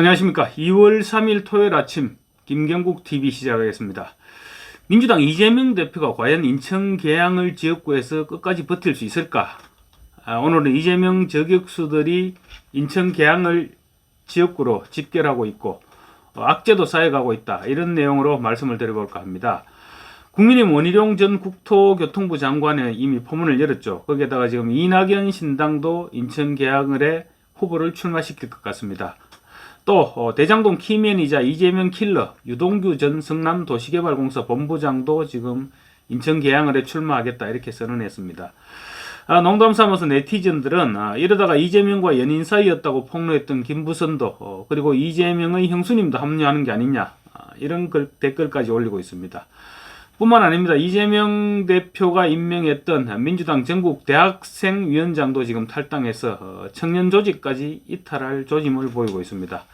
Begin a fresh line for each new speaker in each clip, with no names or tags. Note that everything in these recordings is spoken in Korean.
안녕하십니까. 2월 3일 토요일 아침 김경국 TV 시작하겠습니다. 민주당 이재명 대표가 과연 인천 계양을 지역구에서 끝까지 버틸 수 있을까? 아, 오늘은 이재명 저격수들이 인천 계양을 지역구로 집결하고 있고 어, 악재도 쌓여가고 있다. 이런 내용으로 말씀을 드려볼까 합니다. 국민의힘 원희룡 전 국토교통부 장관은 이미 포문을 열었죠. 거기에다가 지금 이낙연 신당도 인천 계양을에 후보를 출마시킬 것 같습니다. 또 어, 대장동 키맨이자 이재명 킬러 유동규 전 성남도시개발공사 본부장도 지금 인천 계양을에 출마하겠다 이렇게 선언했습니다. 아, 농담 삼아서 네티즌들은 아, 이러다가 이재명과 연인 사이였다고 폭로했던 김부선도 어, 그리고 이재명의 형수님도 합류하는 게 아니냐 아, 이런 글, 댓글까지 올리고 있습니다. 뿐만 아닙니다. 이재명 대표가 임명했던 민주당 전국 대학생 위원장도 지금 탈당해서 어, 청년 조직까지 이탈할 조짐을 보이고 있습니다.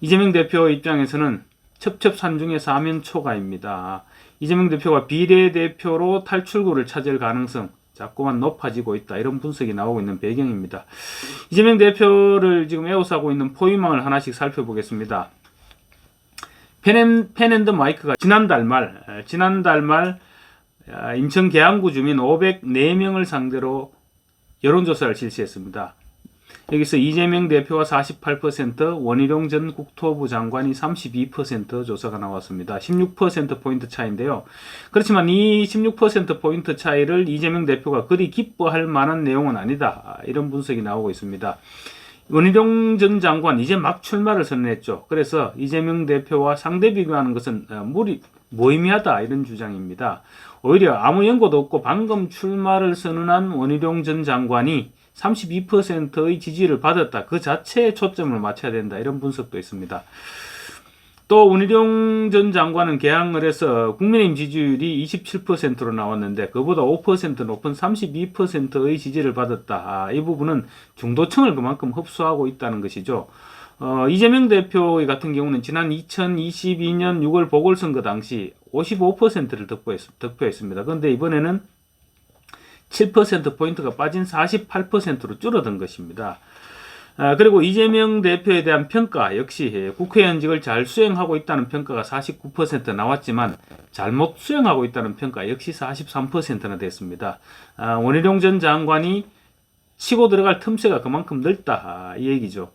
이재명 대표 입장에서는 첩첩산중의 사면초가입니다. 이재명 대표가 비례대표로 탈출구를 찾을 가능성 자꾸만 높아지고 있다. 이런 분석이 나오고 있는 배경입니다. 이재명 대표를 지금 에워싸고 있는 포위망을 하나씩 살펴보겠습니다. 펜앤, 펜앤드 마이크가 지난달 말, 에, 지난달 말 아, 인천 계양구 주민 504명을 상대로 여론조사를 실시했습니다. 여기서 이재명 대표가 48%, 원희룡 전 국토부 장관이 32% 조사가 나왔습니다. 16%포인트 차인데요. 그렇지만 이 16%포인트 차이를 이재명 대표가 그리 기뻐할 만한 내용은 아니다. 아, 이런 분석이 나오고 있습니다. 원희룡 전 장관 이제 막 출마를 선언했죠. 그래서 이재명 대표와 상대 비교하는 것은 어, 무리 무의미하다 이런 주장입니다. 오히려 아무 연고도 없고 방금 출마를 선언한 원희룡 전 장관이 32%의 지지를 받았다. 그 자체에 초점을 맞춰야 된다. 이런 분석도 있습니다. 또 원희룡 전 장관은 개항을 해서 국민의힘 지지율이 27%로 나왔는데 그보다 5% 높은 32%의 지지를 받았다. 아, 이 부분은 중도층을 그만큼 흡수하고 있다는 것이죠. 어, 이재명 대표 같은 경우는 지난 2022년 6월 보궐선거 당시 55%를 득표했, 득표했습니다. 그런데 이번에는 7%포인트가 빠진 48%로 줄어든 것입니다. 아, 그리고 이재명 대표에 대한 평가 역시 국회의원직을 잘 수행하고 있다는 평가가 49% 나왔지만 잘못 수행하고 있다는 평가 역시 43%나 됐습니다. 아, 원희룡 전 장관이 치고 들어갈 틈새가 그만큼 넓다 아, 이 얘기죠.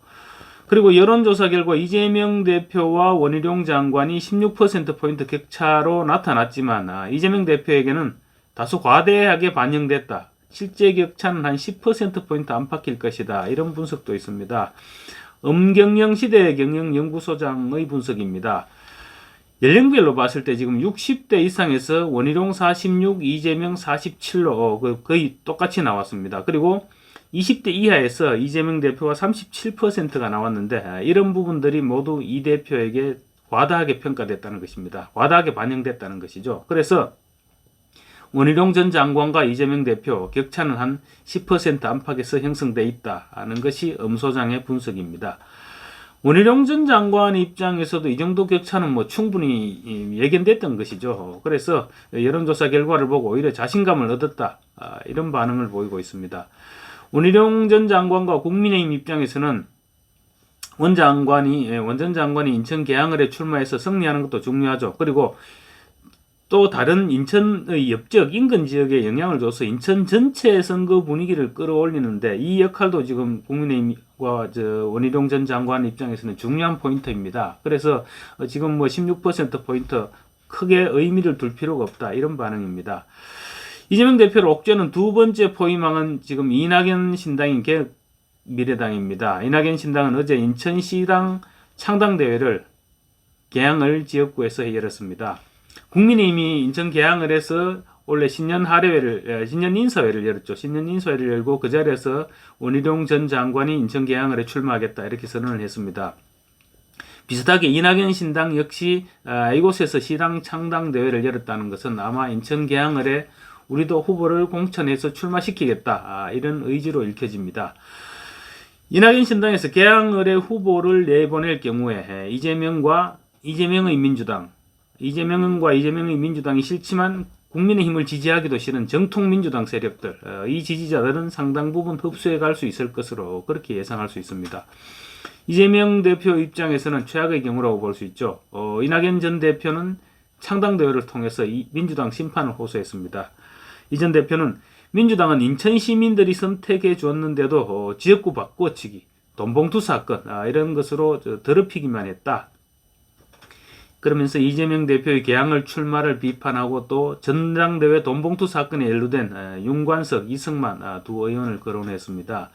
그리고 여론조사 결과 이재명 대표와 원희룡 장관이 16%포인트 격차로 나타났지만 아, 이재명 대표에게는 다소 과대하게 반영됐다. 실제 격차는 한 10%포인트 안팎일 것이다. 이런 분석도 있습니다. 엄경영 시대 경영연구소장의 분석입니다. 연령별로 봤을 때 지금 60대 이상에서 원희룡 46, 이재명 47로 거의 똑같이 나왔습니다. 그리고 20대 이하에서 이재명 대표가 37%가 나왔는데 이런 부분들이 모두 이 대표에게 과다하게 평가됐다는 것입니다. 과다하게 반영됐다는 것이죠. 그래서 원희룡 전 장관과 이재명 대표 격차는 한 10% 안팎에서 형성돼 있다는 것이 엄 소장의 분석입니다. 원희룡 전 장관 입장에서도 이 정도 격차는 뭐 충분히 예견됐던 것이죠. 그래서 여론조사 결과를 보고 오히려 자신감을 얻었다 아, 이런 반응을 보이고 있습니다. 원희룡 전 장관과 국민의힘 입장에서는 원 장관이 예, 원전 장관이 인천 계양을에 출마해서 승리하는 것도 중요하죠. 그리고 또 다른 인천의 옆지역 인근 지역에 영향을 줘서 인천 전체 선거 분위기를 끌어올리는데 이 역할도 지금 국민의힘과 저 원희룡 전 장관 입장에서는 중요한 포인트입니다. 그래서 어, 지금 뭐 16% 포인트 크게 의미를 둘 필요가 없다 이런 반응입니다. 이재명 대표를 옥죄는 두 번째 포위망은 지금 이낙연 신당인 개혁 미래당입니다. 이낙연 신당은 어제 인천시당 창당대회를 개항을 지역구에서 열었습니다. 국민의힘이 인천 개항을 해서 원래 신년 하례회를 신년 인사회를 열었죠. 신년 인사회를 열고 그 자리에서 원희룡 전 장관이 인천 개항을에 출마하겠다 이렇게 선언을 했습니다. 비슷하게 이낙연 신당 역시 아, 이곳에서 시당 창당 대회를 열었다는 것은 아마 인천 개항을에 우리도 후보를 공천해서 출마시키겠다 아, 이런 의지로 읽혀집니다. 이낙연 신당에서 개항을의 후보를 내보낼 경우에 이재명과 이재명의 민주당 이재명과 이재명의 민주당이 싫지만 국민의힘을 지지하기도 싫은 정통 민주당 세력들, 어, 이 지지자들은 상당 부분 흡수해 갈 수 있을 것으로 그렇게 예상할 수 있습니다. 이재명 대표 입장에서는 최악의 경우라고 볼 수 있죠. 어, 이낙연 전 대표는 창당대회를 통해서 이 민주당 심판을 호소했습니다. 이 전 대표는 민주당은 인천 시민들이 선택해 주었는데도 어, 지역구 바꿔치기, 돈봉투 사건 아, 이런 것으로 저, 더럽히기만 했다. 그러면서 이재명 대표의 개항을 출마를 비판하고 또 전당대회 돈봉투 사건에 연루된 에, 윤관석, 이승만 아, 두 의원을 거론했습니다.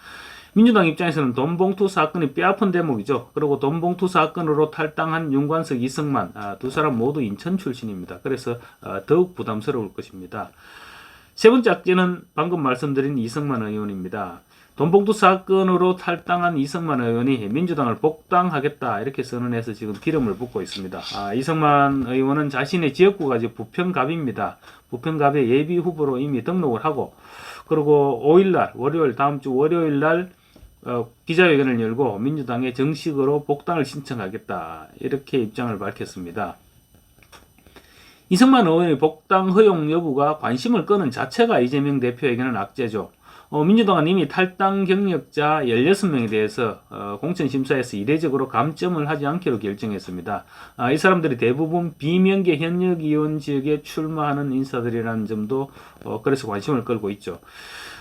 민주당 입장에서는 돈봉투 사건이 뼈아픈 대목이죠. 그리고 돈봉투 사건으로 탈당한 윤관석, 이승만 아, 두 사람 모두 인천 출신입니다. 그래서 아, 더욱 부담스러울 것입니다. 세 번째 악재는 방금 말씀드린 이승만 의원입니다. 돈봉투 사건으로 탈당한 이승만 의원이 민주당을 복당하겠다 이렇게 선언해서 지금 기름을 붓고 있습니다. 아, 이승만 의원은 자신의 지역구가 부평갑입니다. 부평갑에 예비 후보로 이미 등록을 하고 그리고 5일날 월요일 다음 주 월요일날 어, 기자회견을 열고 민주당에 정식으로 복당을 신청하겠다 이렇게 입장을 밝혔습니다. 이승만 의원의 복당 허용 여부가 관심을 끄는 자체가 이재명 대표에게는 악재죠. 어, 민주당은 이미 탈당 경력자 16명에 대해서 어, 공천심사에서 이례적으로 감점을 하지 않기로 결정했습니다. 아, 이 사람들이 대부분 비명계 현역 의원 지역에 출마하는 인사들이라는 점도 어, 그래서 관심을 끌고 있죠.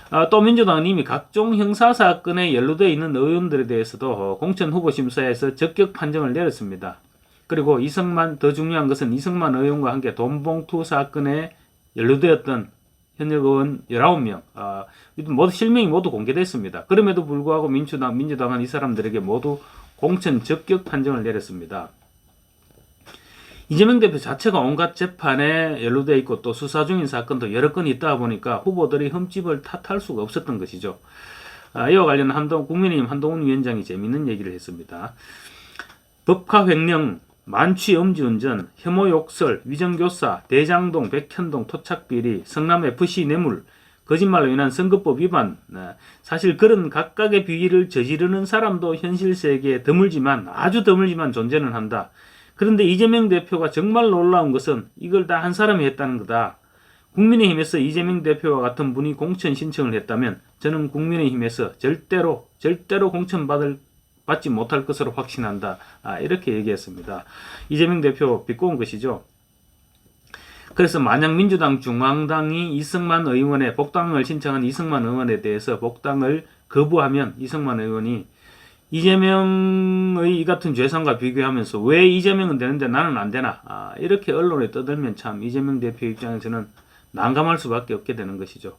아, 또 민주당은 이미 각종 형사 사건에 연루되어 있는 의원들에 대해서도 어, 공천 후보 심사에서 적격 판정을 내렸습니다. 그리고 이승만 더 중요한 것은 이승만 의원과 함께 돈봉투 사건에 연루되었던 현역 의원 19명, 아, 모두 실명이 모두 공개됐습니다. 그럼에도 불구하고 민주당, 민주당은 이 사람들에게 모두 공천 적격 판정을 내렸습니다. 이재명 대표 자체가 온갖 재판에 연루되어 있고 또 수사 중인 사건도 여러 건 있다 보니까 후보들이 흠집을 탓할 수가 없었던 것이죠. 아, 이와 관련 한동 국민의힘 한동훈 위원장이 재미있는 얘기를 했습니다. 법카 횡령, 만취 음주운전, 혐오 욕설, 위정교사, 대장동, 백현동 토착비리, 성남 FC 뇌물, 거짓말로 인한 선거법 위반, 네, 사실 그런 각각의 비위를 저지르는 사람도 현실 세계에 드물지만 아주 드물지만 존재는 한다. 그런데 이재명 대표가 정말 놀라운 것은 이걸 다 한 사람이 했다는 거다. 국민의힘에서 이재명 대표와 같은 분이 공천 신청을 했다면 저는 국민의힘에서 절대로 절대로 공천 받을 받지 못할 것으로 확신한다. 아, 이렇게 얘기했습니다. 이재명 대표 비꼬은 것이죠. 그래서 만약 민주당 중앙당이 이승만 의원의 복당을 신청한 이승만 의원에 대해서 복당을 거부하면 이승만 의원이 이재명의 이 같은 죄상과 비교하면서 왜 이재명은 되는데 나는 안 되나 아, 이렇게 언론에 떠들면 참 이재명 대표 입장에서는 난감할 수밖에 없게 되는 것이죠.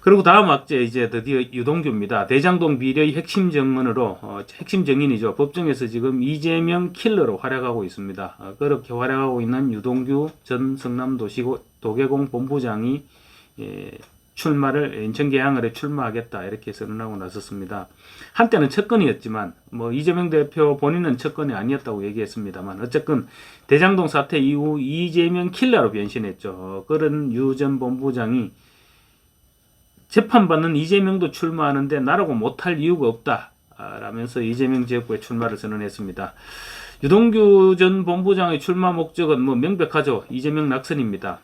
그리고 다음 악재 이제 드디어 유동규입니다. 대장동 비리의 핵심 증언으로 어, 핵심 증인이죠. 법정에서 지금 이재명 킬러로 활약하고 있습니다. 어, 그렇게 활약하고 있는 유동규 전 성남도시고 도계공 본부장이 예, 출마를 인천 계양을에 출마하겠다 이렇게 선언하고 나섰습니다. 한때는 첫건이었지만 뭐 이재명 대표 본인은 첫건이 아니었다고 얘기했습니다만 어쨌건 대장동 사태 이후 이재명 킬러로 변신했죠. 어, 그런 유 전 본부장이 재판받는 이재명도 출마하는데 나라고 못할 이유가 없다. 라면서 이재명 지역구에 출마를 선언했습니다. 유동규 전 본부장의 출마 목적은 뭐 명백하죠. 이재명 낙선입니다.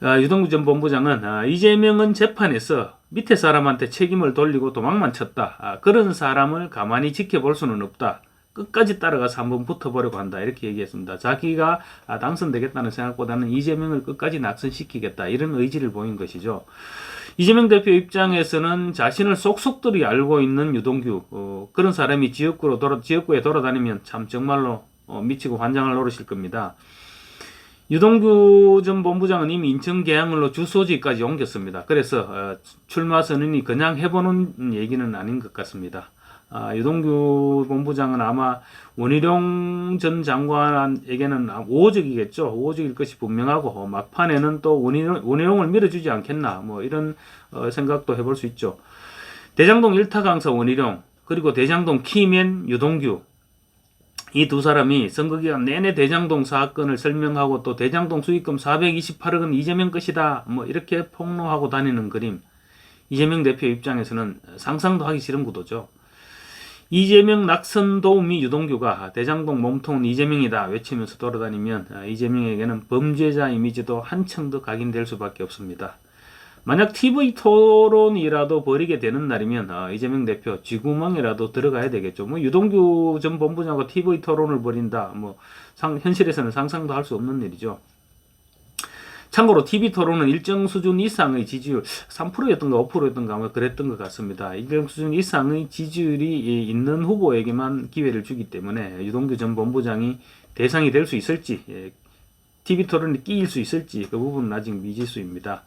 아, 유동규 전 본부장은 아, 이재명은 재판에서 밑에 사람한테 책임을 돌리고 도망만 쳤다. 아, 그런 사람을 가만히 지켜볼 수는 없다. 끝까지 따라가서 한번 붙어보려고 한다. 이렇게 얘기했습니다. 자기가 아, 당선되겠다는 생각보다는 이재명을 끝까지 낙선시키겠다. 이런 의지를 보인 것이죠. 이재명 대표 입장에서는 자신을 속속들이 알고 있는 유동규, 어, 그런 사람이 지역구로 돌아, 지역구에 돌아다니면 참 정말로 어, 미치고 환장을 노리실 겁니다. 유동규 전 본부장은 이미 인천 계양을로 주소지까지 옮겼습니다. 그래서 어, 출마 선언이 그냥 해보는 얘기는 아닌 것 같습니다. 아, 유동규 본부장은 아마 원희룡 전 장관에게는 오적이겠죠. 오적일 것이 분명하고 어, 막판에는 또 원희룡, 원희룡을 밀어주지 않겠나 뭐 이런 어, 생각도 해볼 수 있죠. 대장동 1타 강사 원희룡 그리고 대장동 키맨 유동규 이 두 사람이 선거 기간 내내 대장동 사건을 설명하고 또 대장동 수익금 428억은 이재명 것이다 뭐 이렇게 폭로하고 다니는 그림 이재명 대표 입장에서는 상상도 하기 싫은 구도죠. 이재명 낙선 도우미 유동규가 대장동 몸통은 이재명이다 외치면서 돌아다니면 이재명에게는 범죄자 이미지도 한층 더 각인될 수밖에 없습니다. 만약 TV 토론이라도 벌이게 되는 날이면 아, 이재명 대표 쥐구멍이라도 들어가야 되겠죠. 뭐 유동규 전 본부장과 TV 토론을 벌인다. 뭐 상, 현실에서는 상상도 할 수 없는 일이죠. 참고로 TV 토론은 일정 수준 이상의 지지율 3%였던가 5%였던가 아마 그랬던 것 같습니다. 일정 수준 이상의 지지율이 있는 후보에게만 기회를 주기 때문에 유동규 전 본부장이 대상이 될 수 있을지 예, TV 토론에 끼일 수 있을지 그 부분은 아직 미지수입니다.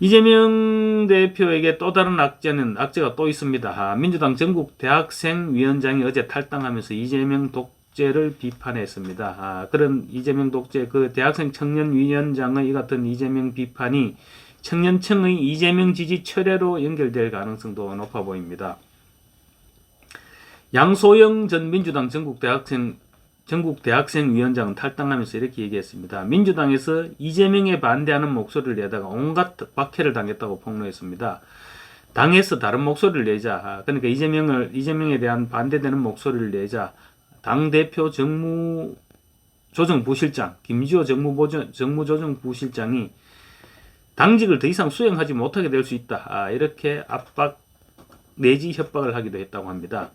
이재명 대표에게 또 다른 악재는 악재가 또 있습니다. 아, 민주당 전국 대학생 위원장이 어제 탈당하면서 이재명 독 재를 비판했습니다. 아, 그런 이재명 독재 그 대학생 청년 위원장의 이 같은 이재명 비판이 청년층의 이재명 지지 철회로 연결될 가능성도 높아 보입니다. 양소영 전 민주당 전국 대학생 전국 대학생 위원장은 탈당하면서 이렇게 얘기했습니다. 민주당에서 이재명에 반대하는 목소리를 내다가 온갖 박해를 당했다고 폭로했습니다. 당에서 다른 목소리를 내자. 아, 그러니까 이재명을 이재명에 대한 반대되는 목소리를 내자. 당 대표 정무 조정부실장 김지호 정무조정부실장이 당직을 더 이상 수행하지 못하게 될 수 있다. 아, 이렇게 압박 내지 협박을 하기도 했다고 합니다.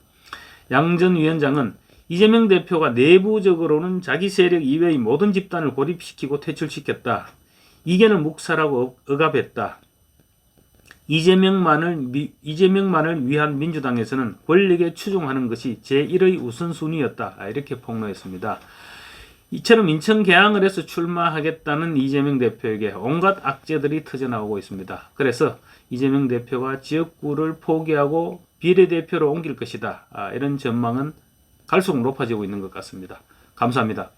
양 전 위원장은 이재명 대표가 내부적으로는 자기 세력 이외의 모든 집단을 고립시키고 퇴출시켰다. 이견을 묵살하고 억압했다. 이재명만을 미- 이재명만을 위한 민주당에서는 권력에 추종하는 것이 제1의 우선순위였다. 아, 이렇게 폭로했습니다. 이처럼 인천 개항을 해서 출마하겠다는 이재명 대표에게 온갖 악재들이 터져나오고 있습니다. 그래서 이재명 대표가 지역구를 포기하고 비례대표로 옮길 것이다. 아, 이런 전망은 갈수록 높아지고 있는 것 같습니다. 감사합니다.